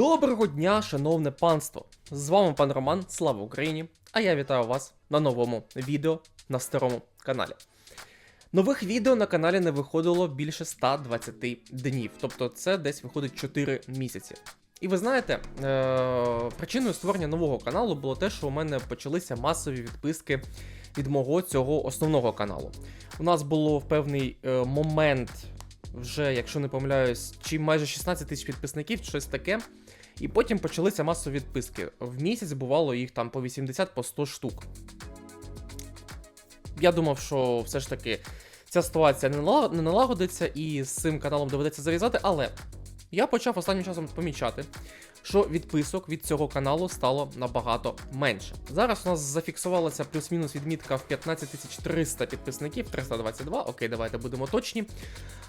Доброго дня, шановне панство! З вами пан Роман, слава Україні! А я вітаю вас на новому відео на старому каналі. Нових відео на каналі не виходило більше 120 днів, тобто це десь виходить 4 місяці. І ви знаєте, е- причиною створення нового каналу було те, що у мене почалися масові відписки від мого цього основного каналу. У нас було в певний е, момент, вже, якщо не помиляюсь, чи майже 16 тисяч підписників, щось таке. І потім почалися масові відписки. В місяць бувало їх там по 80 по 100 штук. Я думав, що все ж таки ця ситуація не налагодиться і з цим каналом доведеться зав'язати, але я почав останнім часом помічати, що відписок від цього каналу стало набагато менше. Зараз у нас зафіксувалася плюс-мінус відмітка в 15300 підписників, 322, окей, давайте будемо точні.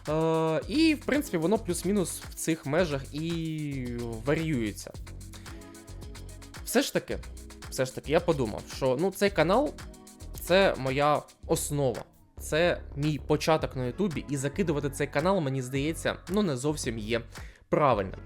Е, і, в принципі, воно плюс-мінус в цих межах і варіюється. Все ж таки, все ж таки, я подумав, що ну, цей канал це моя основа. Це мій початок на Ютубі, і закидувати цей канал, мені здається, ну не зовсім є правильним.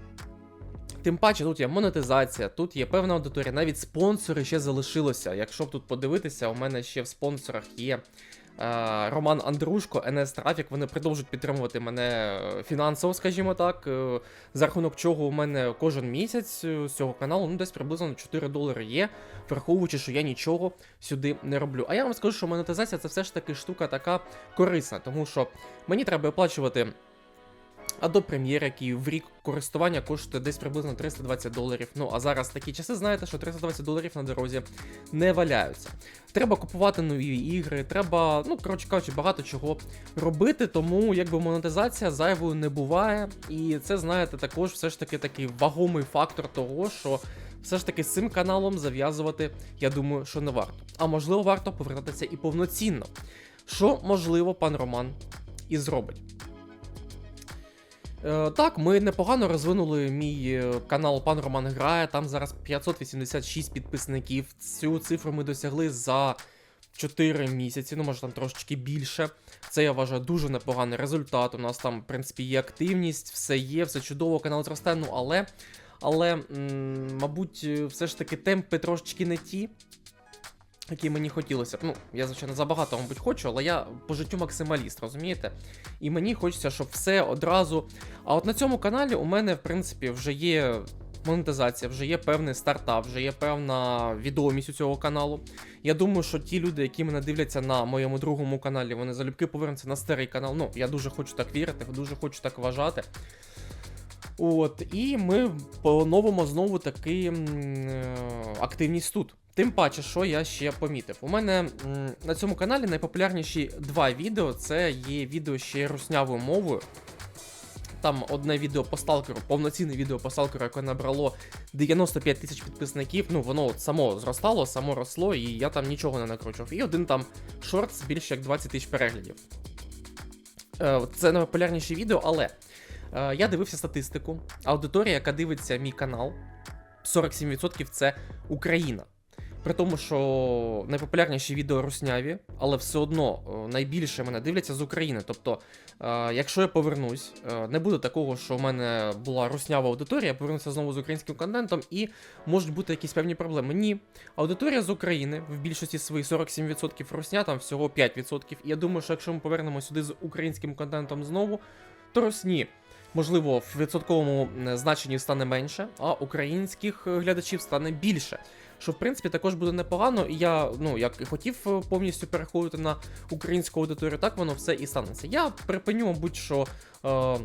Тим паче, тут є монетизація, тут є певна аудиторія, навіть спонсори ще залишилося. Якщо б тут подивитися, у мене ще в спонсорах є е, Роман Андрушко, НС Трафік. Вони продовжують підтримувати мене фінансово, скажімо так. е, за рахунок чого у мене кожен місяць е, з цього каналу ну, десь приблизно 4 долари є, враховуючи, що я нічого сюди не роблю. А я вам скажу, що монетизація це все ж таки штука така корисна, тому що мені треба оплачувати. Adobe Premiere, який в рік користування коштує десь приблизно 320 доларів. Ну а зараз такі часи, знаєте, що 320 доларів на дорозі не валяються. Треба купувати нові ігри, треба, ну коротше кажучи, багато чого робити, тому якби монетизація зайвою не буває. І це, знаєте, також все ж таки такий вагомий фактор того, що все ж таки з цим каналом зав'язувати, я думаю, що не варто. А можливо, варто повертатися і повноцінно. Що можливо, пан Роман і зробить. Е, так, ми непогано розвинули мій е, канал Пан Роман Грає. Там зараз 586 підписників. Цю цифру ми досягли за 4 місяці, ну може там трошечки більше. Це я вважаю дуже непоганий результат. У нас там, в принципі, є активність, все є, все чудово, канал зросте. Ну але, але, мабуть, е, все ж таки темпи трошечки не ті. Які мені хотілося. б. Ну, я, звичайно, забагато, мабуть, хочу, але я по життю максималіст, розумієте? І мені хочеться, щоб все одразу. А от на цьому каналі у мене, в принципі, вже є монетизація, вже є певний стартап, вже є певна відомість у цього каналу. Я думаю, що ті люди, які мене дивляться на моєму другому каналі, вони залюбки повернуться на старий канал. Ну, я дуже хочу так вірити, дуже хочу так вважати. От, і ми по-новому знову таки е, активність тут. Тим паче, що я ще помітив. У мене на цьому каналі найпопулярніші два відео це є відео ще руснявою мовою. Там одне відео по сталкеру, повноцінне відео по сталкеру, яке набрало 95 тисяч підписників. Ну, воно от само зростало, само росло, і я там нічого не накручував. І один там шорт з більше як 20 тисяч переглядів. Е, Це найпопулярніші відео, але е, я дивився статистику. Аудиторія, яка дивиться мій канал, 47% це Україна. При тому, що найпопулярніші відео русняві, але все одно е, найбільше мене дивляться з України. Тобто, е, якщо я повернусь, е, не буде такого, що в мене була руснява аудиторія, я повернуся знову з українським контентом, і можуть бути якісь певні проблеми. Ні, аудиторія з України в більшості своїй 47% русня, там всього 5%. І я думаю, що якщо ми повернемо сюди з українським контентом знову, то русні. Можливо, в відсотковому значенні стане менше, а українських глядачів стане більше. Що в принципі також буде непогано, і я, ну, як і хотів е, повністю переходити на українську аудиторію, так воно все і станеться. Я припиню, мабуть, що. Е,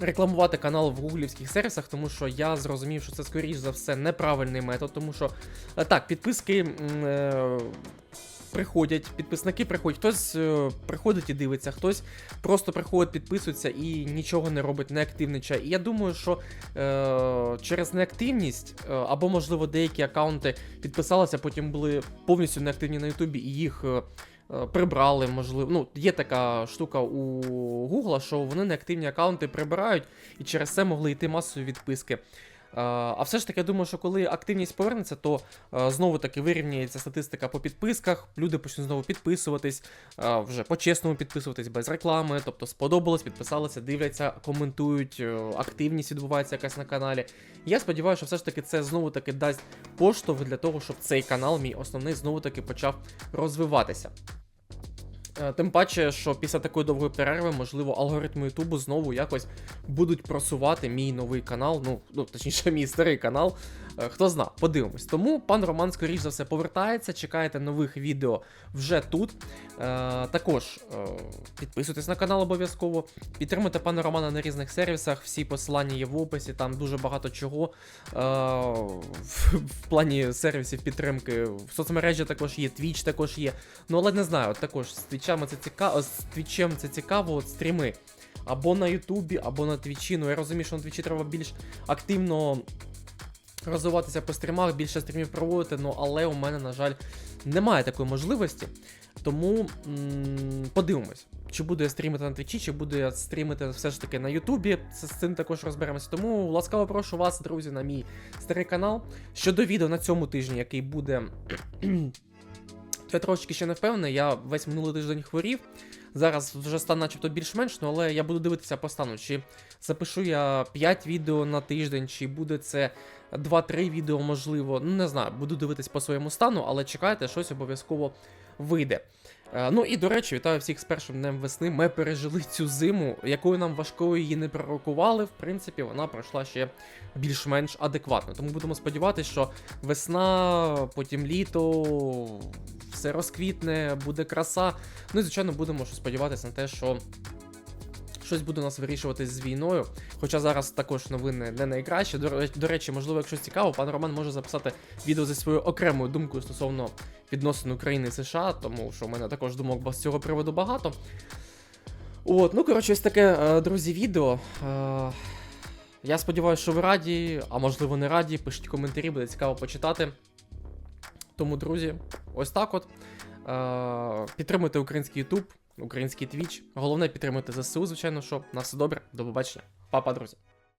Рекламувати канал в гуглівських сервісах, тому що я зрозумів, що це скоріш за все неправильний метод, тому що е, так, підписки е, приходять, підписники приходять, хтось е, приходить і дивиться, хтось просто приходить, підписується і нічого не робить, не активничає. І я думаю, що е, через неактивність, е, або, можливо, деякі аккаунти підписалися, потім були повністю неактивні на Ютубі, і їх. е, Прибрали, можливо. Ну, є така штука у Гугла, що вони неактивні аккаунти прибирають, і через це могли йти масові відписки. А все ж таки, я думаю, що коли активність повернеться, то е, знову таки вирівняється статистика по підписках, люди почнуть знову підписуватись, е, вже по-чесному підписуватись без реклами, тобто сподобалось, підписалися, дивляться, коментують, е, активність відбувається якась на каналі. Я сподіваюся, що все ж таки це знову таки дасть поштовх для того, щоб цей канал, мій основний, знову таки почав розвиватися. Е, Тим паче, що після такої довгої перерви, можливо, алгоритми Ютубу знову якось будуть просувати мій новий канал, ну, ну точніше, мій старий канал. Е, Хто зна, подивимось. Тому пан Роман, скоріш за все, повертається. Чекайте нових відео вже тут. Е, також підписуйтесь на канал обов'язково. Підтримуйте пана Романа на різних сервісах. Всі посилання є в описі, там дуже багато чого. В, плані сервісів підтримки. В соцмережі також є, Twitch також є. Ну, але не знаю, також з твічами це цікаво, з твічем це цікаво, от стріми. Або на Ютубі, або на Твічі. Ну я розумію, що на Твічі треба більш активно розвиватися по стрімах, більше стрімів проводити, ну але у мене, на жаль, немає такої можливості. Тому подивимось, чи буду я стрімити на Твічі, чи буду я стрімити все ж таки на Ютубі. З цим також розберемося. Тому ласкаво прошу вас, друзі, на мій старий канал. Щодо відео на цьому тижні, який буде. Я трошки ще не впевнений, я весь минулий тиждень хворів. Зараз вже стан начебто більш-менш, ну але я буду дивитися по стану, чи запишу я 5 відео на тиждень, чи буде це 2-3 відео, можливо. Ну, не знаю, буду дивитись по своєму стану, але чекайте, щось обов'язково вийде. Е, Ну і до речі, вітаю всіх з першим днем весни. Ми пережили цю зиму, якою нам важкою її не пророкували. В принципі, вона пройшла ще більш-менш адекватно. Тому будемо сподіватися, що весна, потім літо, все розквітне, буде краса. Ну і звичайно, будемо сподіватися на те, що. Щось буде у нас вирішуватись з війною. Хоча зараз також новини не найкращі. До, до речі, можливо, якщо цікаво, пан Роман може записати відео зі своєю окремою думкою стосовно відносин України і США, тому що в мене також думок з цього приводу багато. От, ну коротше, ось таке, е, друзі, відео. Е, Я сподіваюся, що ви раді, а можливо не раді. Пишіть коментарі, буде цікаво почитати. Тому, друзі, ось так от. Е, Підтримуйте український YouTube, український твіч. Головне підтримуйте ЗСУ, звичайно, що на все добре. До побачення. Па-па, друзі.